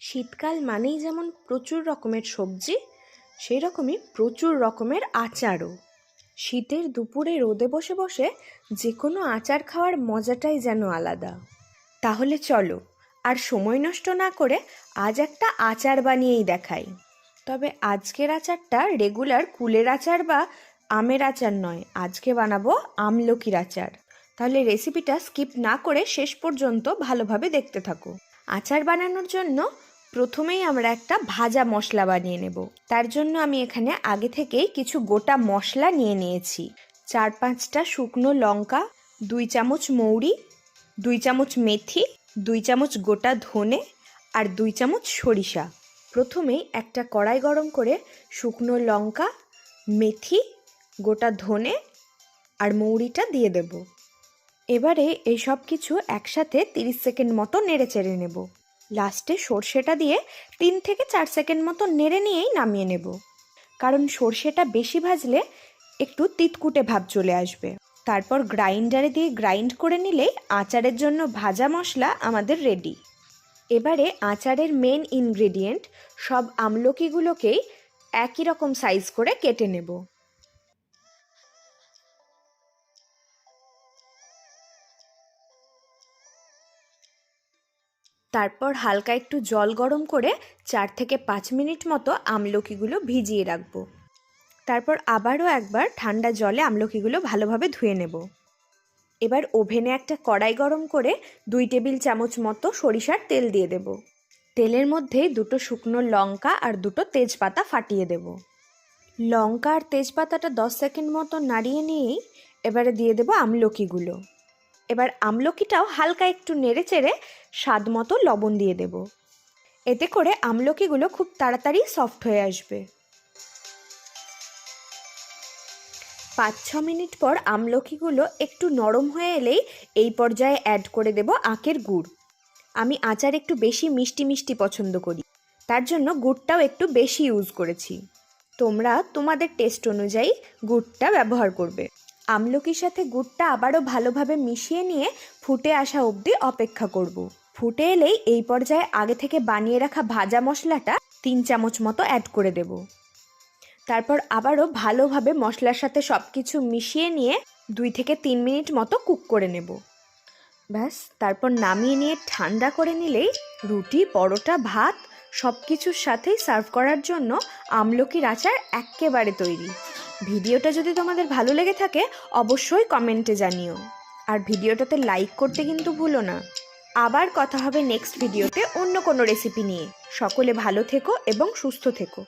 শীতকাল মানেই যেমন প্রচুর রকমের সবজি সেই রকমই প্রচুর রকমের আচারও। শীতের দুপুরে রোদে বসে বসে যে কোনো আচার খাওয়ার মজাটাই যেন আলাদা। তাহলে চলো, আর সময় নষ্ট না করে আজ একটা আচার বানিয়েই দেখাই। তবে আজকের আচারটা রেগুলার কুলের আচার বা আমের আচার নয়, আজকে বানাবো আমলকির আচার। তাহলে রেসিপিটা স্কিপ না করে শেষ পর্যন্ত ভালোভাবে দেখতে থাকো। আচার বানানোর জন্য প্রথমেই আমরা একটা ভাজা মশলা বানিয়ে নেব। তার জন্য আমি এখানে আগে থেকেই কিছু গোটা মশলা নিয়ে নিয়েছি। চার পাঁচটা শুকনো লঙ্কা, দুই চামচ মৌরি, দুই চামচ মেথি, দুই চামচ গোটা ধনে আর দুই চামচ সরিষা। প্রথমেই একটা কড়াই গরম করে শুকনো লঙ্কা, মেথি, গোটা ধনে আর মৌরিটা দিয়ে দেব। এবারে এই সব কিছু একসাথে তিরিশ সেকেন্ড মতো নেড়ে চেড়ে নেব। লাস্টে সর্ষেটা দিয়ে তিন থেকে চার সেকেন্ড মতো নেড়ে নিয়েই নামিয়ে নেব। কারণ সর্ষেটা বেশি ভাজলে একটু তিতকুটে ভাব চলে আসবে। তারপর গ্রাইন্ডারে দিয়ে গ্রাইন্ড করে নিলেই আচারের জন্য ভাজা মশলা আমাদের রেডি। এবারে আচারের মেন ইনগ্রেডিয়েন্ট সব আমলকিগুলোকেই একই রকম সাইজ করে কেটে নেব। তারপর হালকা একটু জল গরম করে চার থেকে পাঁচ মিনিট মতো আমলকিগুলো ভিজিয়ে রাখব। তারপর আবারও একবার ঠান্ডা জলে আমলকিগুলো ভালোভাবে ধুয়ে নেব। এবার ওভেনে একটা কড়াই গরম করে দুই টেবিল চামচ মতো সরিষার তেল দিয়ে দেব। তেলের মধ্যে দুটো শুকনো লঙ্কা আর দুটো তেজপাতা ফাটিয়ে দেব। লঙ্কা আর তেজপাতাটা দশ সেকেন্ড মতো নাড়িয়ে নিয়েই এবারে দিয়ে দেব আমলকিগুলো। এবার আমলকিটাও হালকা একটু নেড়ে চেড়ে স্বাদ মতো লবণ দিয়ে দেব। এতে করে আমলকিগুলো খুব তাড়াতাড়ি সফট হয়ে আসবে। পাঁচ, ছ মিনিট পর আমলকিগুলো একটু নরম হয়ে এলেই এই পর্যায়ে অ্যাড করে দেব আখের গুড়। আমি আচার একটু বেশি মিষ্টি মিষ্টি পছন্দ করি। তার জন্য গুড়টাও একটু বেশি ইউজ করেছি। তোমরা তোমাদের টেস্ট অনুযায়ী গুড়টা ব্যবহার করবে। আমলকির সাথে গুড়টা আবারও ভালোভাবে মিশিয়ে নিয়ে ফুটে আসা অবধি অপেক্ষা করব। ফুটে এলেই এই পর্যায়ে আগে থেকে বানিয়ে রাখা ভাজা মশলাটা তিন চামচ মতো অ্যাড করে দেব। তারপর আবারও ভালোভাবে মশলার সাথে সব কিছু মিশিয়ে নিয়ে দুই থেকে তিন মিনিট মতো কুক করে নেব। ব্যাস, তারপর নামিয়ে নিয়ে ঠান্ডা করে নিলেই রুটি, পরোটা, ভাত সব কিছুর সাথেই সার্ভ করার জন্য আমলকির আচার এক্কেবারে তৈরি। ভিডিওটা যদি তোমাদের ভালো লেগে থাকে, অবশ্যই কমেন্টে জানিও। আর ভিডিওটাতে লাইক করতে কিন্তু ভুলো না। আবার কথা হবে নেক্সট ভিডিওতে অন্য কোনো রেসিপি নিয়ে। সকলে ভালো থেকো এবং সুস্থ থেকো।